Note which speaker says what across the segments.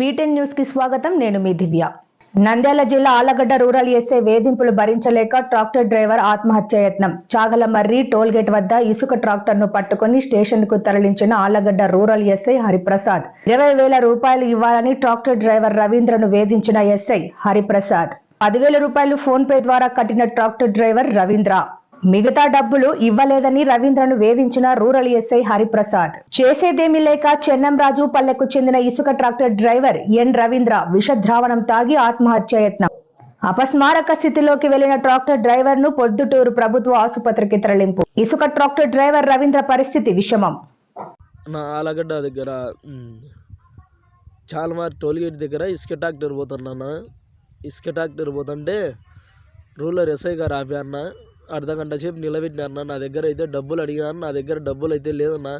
Speaker 1: Beaten న్యూస్కి స్వాగతం. నేను మీ దివ్య. నంద్యాల జిల్లా ఆలగడ్డ రూరల్ ఎస్ఐ వేధింపులు భరించలేక ట్రాక్టర్ డ్రైవర్ ఆత్మహత్య యత్నం. చాగలమర్రి టోల్గేట్ వద్ద ఇసుక ట్రాక్టర్ను పట్టుకుని స్టేషన్కు తరలించిన ఆలగడ్డ రూరల్ ఎస్ఐ హరిప్రసాద్. ఇరవై వేల రూపాయలు ఇవ్వాలని ట్రాక్టర్ డ్రైవర్ రవీంద్రను వేధించిన ఎస్ఐ హరిప్రసాద్. పదివేల రూపాయలు ఫోన్ పే ద్వారా కట్టిన ట్రాక్టర్ డ్రైవర్ రవీంద్ర. మిగతా డబ్బులు ఇవ్వలేదని రవీంద్రను వేధించిన రూరల్ ఎస్ఐ హరిప్రసాద్. చేసేదేమీ లేక చెన్నంరాజు పల్లెకు చెందిన ఇసుక ట్రాక్టర్ డ్రైవర్ ఎన్ రవీంద్ర విషద్రావణం తాగి ఆత్మహత్య యత్నం. అపస్మారక స్థితిలోకి వెళ్ళిన ట్రాక్టర్ డ్రైవర్ను పొద్దుటూరు ప్రభుత్వ ఆసుపత్రికి తరలింపు. ఇసుక ట్రాక్టర్ డ్రైవర్ రవీంద్ర పరిస్థితి విషమం.
Speaker 2: నా ఆలగడ్డ దగ్గర మ్, టోల్గేట్ దగ్గర ఇసుక ట్రాక్టర్ పోతున్నాను ఇసుక ట్రాక్టర్ పోతుంటే రూలర్ ఎస్ఐ గారు ఆపారన్న అర్ధ గంట సేపు నిలబెట్టినారన్న నా దగ్గర అయితే డబ్బులు అడిగినారు నా దగ్గర డబ్బులు అయితే లేదన్నా.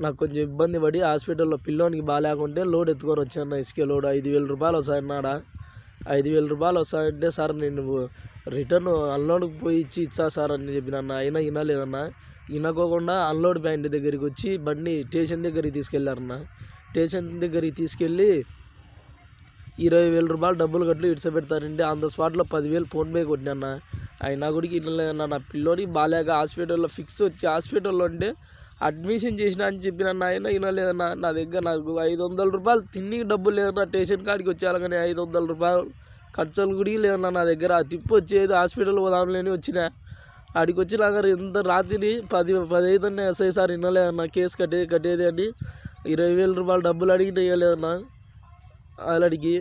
Speaker 2: నాకు కొంచెం ఇబ్బంది పడి హాస్పిటల్లో పిల్లోనికి బాగాలేకుంటే లోడ్ ఎత్తుకొని వచ్చాను ఇసుక లోడ్. ఐదు వేల రూపాయలు వస్తాయన్నాడ? ఐదు వేల రూపాయలు వస్తాయంటే సార్ నేను రిటర్న్ అన్లోడ్కి పోయి ఇచ్చి ఇచ్చా సార్ అని చెప్పిన అయినా వినలేదన్నా. వినకోకుండా అన్లోడ్ ప్యాంట్ దగ్గరికి వచ్చి బండి స్టేషన్ దగ్గరికి తీసుకెళ్ళారన్న స్టేషన్ దగ్గరికి తీసుకెళ్ళి ఇరవై వేల రూపాయలు డబ్బులు కట్లు ఇడిచబెడతారండి ఆన్ ద స్పాట్లో పదివేలు ఫోన్పే కొట్టినా అయినా కూడా ఇట్లా నా పిల్లోడికి బాగాలేక హాస్పిటల్లో ఫిక్స్ వచ్చి హాస్పిటల్లో ఉంటే అడ్మిషన్ చేసిన అని చెప్పిన ఆయన వినలేదన్న. నా దగ్గర నాకు ఐదు వందల రూపాయలు తిండికి డబ్బులు లేదన్నా స్టేషన్ కాడికి వచ్చేయాలి కానీ ఐదు వందల రూపాయలు ఖర్చులు కూడా లేదన్నా నా దగ్గర ఆ తిప్పి వచ్చేది హాస్పిటల్ పోదాంలేని వచ్చిన. ఆడికి వచ్చినాక ఎంత రాత్రి పది పది అయితే ఎస్ఐ సార్ వినలేదన్న కేసు కట్టేది కట్టేది అని ఇరవై వేల రూపాయలు డబ్బులు అడిగిన ఇవ్వలేదన్న అలాడికి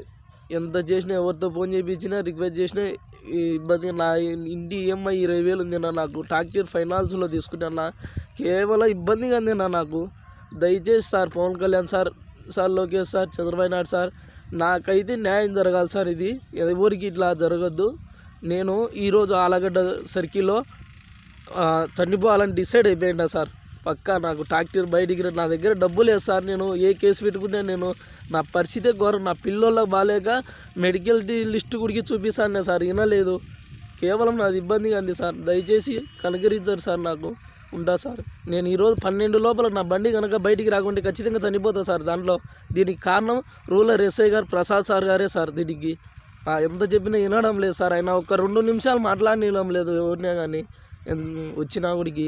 Speaker 2: ఎంత చేసినా ఎవరితో ఫోన్ చేయించినా రిక్వెస్ట్ చేసినా ఇబ్బంది నా ఇంటి ఈఎంఐ ఇరవై వేలు ఉంది నా నాకు. ట్రాక్టర్ ఫైనాన్స్లో తీసుకున్నా కేవలం ఇబ్బందిగా ఉంది నాకు. దయచేసి sir Pawan Kalyan sir sir Lokesh sir Chandrababu Naidu sir నాకైతే న్యాయం జరగాలి సార్ ఇది. ఎవరికి ఇట్లా జరగద్దు. నేను ఈరోజు ఆలగడ్డ సర్కిల్లో చనిపోవాలని డిసైడ్ అయిపోయినా సార్. పక్కా నాకు ట్రాక్టర్ బయటికి నా దగ్గర డబ్బు లేదు సార్ నేను ఏ కేసు పెట్టుకుంటే నేను నా పరిస్థితే ఘోరం. నా పిల్లలకు బాగాలేక మెడికల్ లిస్ట్ గుడికి చూపిస్తాను సార్ వినలేదు. కేవలం నాది ఇబ్బందిగా ఉంది సార్. దయచేసి కనుగరించారు సార్ నాకు. ఉంటా సార్. నేను ఈరోజు పన్నెండు లోపల నా బండి కనుక బయటికి రాకుంటే ఖచ్చితంగా చనిపోతా సార్ దాంట్లో. దీనికి కారణం రూరల్ ఎస్ఐ గారు ప్రసాద్ సార్ గారే సార్ దీనికి. ఎంత చెప్పినా వినడం లేదు సార్. ఆయన ఒక రెండు నిమిషాలు మాట్లాడనివ్వడం లేదు ఎవరినే కానీ. వచ్చినా గుడికి.